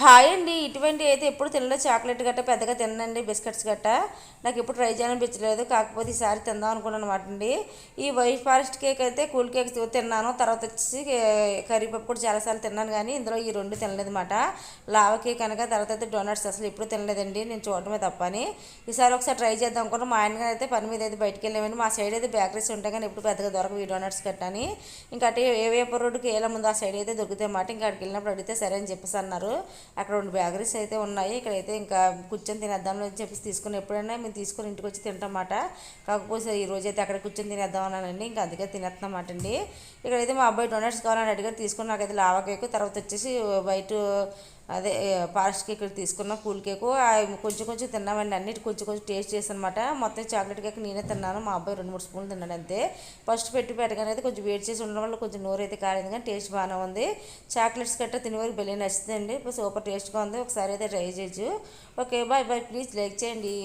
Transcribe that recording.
Hi అండి. ఇటువంటి అయితే ఎప్పుడు తినలేదు. చాక్లెట్ గట్ట పెద్దగా తినండి బిస్కెట్స్ గట్ట. నాకు ఎప్పుడు ట్రై చేయాలనిపించలేదు కాకపోతే ఈసారి తిందాం అనుకున్నాను అనమాట అండి. ఈ వైట్ ఫారెస్ట్ కేక్ అయితే కూల్ కేక్ తిన్నాను. తర్వాత వచ్చి కర్రీపప్పు కూడా చాలాసార్లు తిన్నాను కానీ ఇందులో ఈ రెండు తినలేదు అనమాట లావ కేక్ అనగా తర్వాత అయితే డోనట్స్ అసలు ఎప్పుడు తినలేదండి. నేను చూడటమే తప్పని. ఈసారి ఒకసారి ట్రై చేద్దాం అనుకున్నాను. మా ఆయన అయితే పని మీద అయితే బయటికి వెళ్ళామండి. మా సైడ్ అయితే బేకరీస్ ఉంటాయి కానీ ఎప్పుడు పెద్దగా దొరకవు ఈ డోనట్స్ గట్టని ఇంకా అటు ఏ వేపర్ రోడ్డుకి ఏళ్ళ ముందు ఆ సైడ్ అయితే దొరుకుతాయి అన్నమాట. ఇంకా అక్కడికి వెళ్ళినప్పుడు అడిగితే సరే అని చెప్పేసి అన్నారు. అక్కడ రెండు బేకరీస్ అయితే ఉన్నాయి. ఇక్కడైతే ఇంకా కూర్చొని తినేద్దాం అని చెప్పేసి తీసుకుని ఎప్పుడైనా మేము తీసుకొని ఇంటికి వచ్చి తింటామాట. కాకపోతే ఈ రోజు అయితే అక్కడ కూర్చొని తినేద్దాం అన్నానండి ఇంకా అందుకే తినేస్తామాట అండి. ఇక్కడైతే మా అబ్బాయి డొనట్స్ కావాలని అడిగారు. తీసుకుని నాకైతే లావా కేక్ తర్వాత వచ్చేసి వైట్ అదే పార్స్ కేక్ తీసుకున్న కూల్ కేకు. కొంచెం కొంచెం తిన్నామండి అన్నిటి కొంచెం కొంచెం టేస్ట్ చేసానమాట మొత్తం చాక్లెట్ కేక్ నేనే తిన్నాను. మా అబ్బాయి రెండు మూడు స్పూన్లు తిన్నాడు అంతే. ఫస్ట్ పెట్టి పెట్టగానే అయితే కొంచెం వేడి చేసి ఉండడం వల్ల కొంచెం నోరు అయితే కాలేదు కానీ టేస్ట్ బాగానే ఉంది. చాక్లెట్స్ గట్రా తినే వరకు బెల్లి నచ్చుతుందండి సూపర్ టేస్ట్గా ఉంది. ఒకసారి అయితే ట్రై చేయొచ్చు. Okay bye bye please like చేయండి.